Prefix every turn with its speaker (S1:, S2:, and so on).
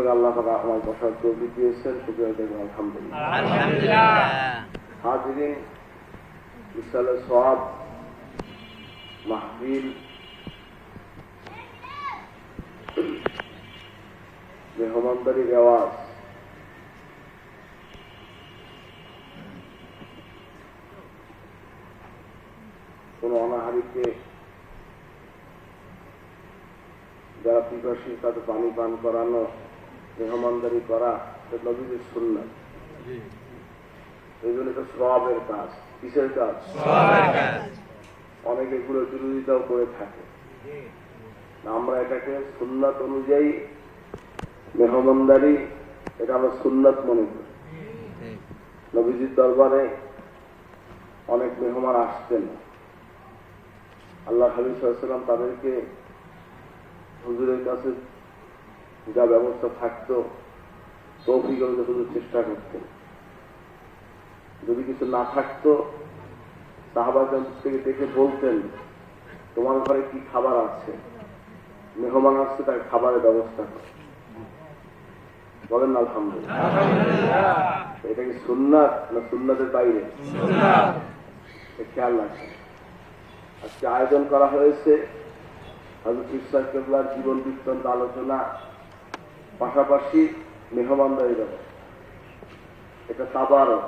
S1: দর্শক আল্লাহ তারা আমার বসার তৌফিক দিয়েছেন শুক্রিয়া দেখবেন আলহামদুলিল্লাহ।
S2: আলহামদুলিল্লাহ।
S1: হাজিরিন ইসালে সব মাহফিল মেহমানদারি রেওয়াজ কোন অনাহারিকে যারা পিপাসী তাদের পানি পান করানো মেহমানদারি করা নবীদের শুননা এই জন্য এটা সবের কাজ। কিসের কাজ? অনেকে এগুলো বিরোধিতাও করে থাকে। আমরা এটাকে সুন্নাত অনুযায়ী মেহমানদারি এটা আমরা সুন্নাত মনে করি। নবীজির দরবারে অনেক মেহমান আসতেন আল্লাহ হাবিব সাল্লাম তাদেরকে হুজুরের কাছে যা ব্যবস্থা থাকতো তৌফিক অনুযায়ী হুজুর চেষ্টা করতেন যদি কিছু না থাকতো সাহাবাগঞ্জ থেকে দেখে বলতেন, তোমার ঘরে কি খাবার আছে? মেহমান আসছে তার খাবারের ব্যবস্থা কর। বলেন, আলহামদুলিল্লাহ। এটা কি সুন্নাত না সুন্নাতের বাইরে? খেয়াল রাখেন আজকে আয়োজন করা হয়েছে হজরত ইসলাম কেবলার জীবন বৃত্তান্ত আলোচনা। পাশাপাশি মেহমানদারি ব্যবস্থা এটা তাবারক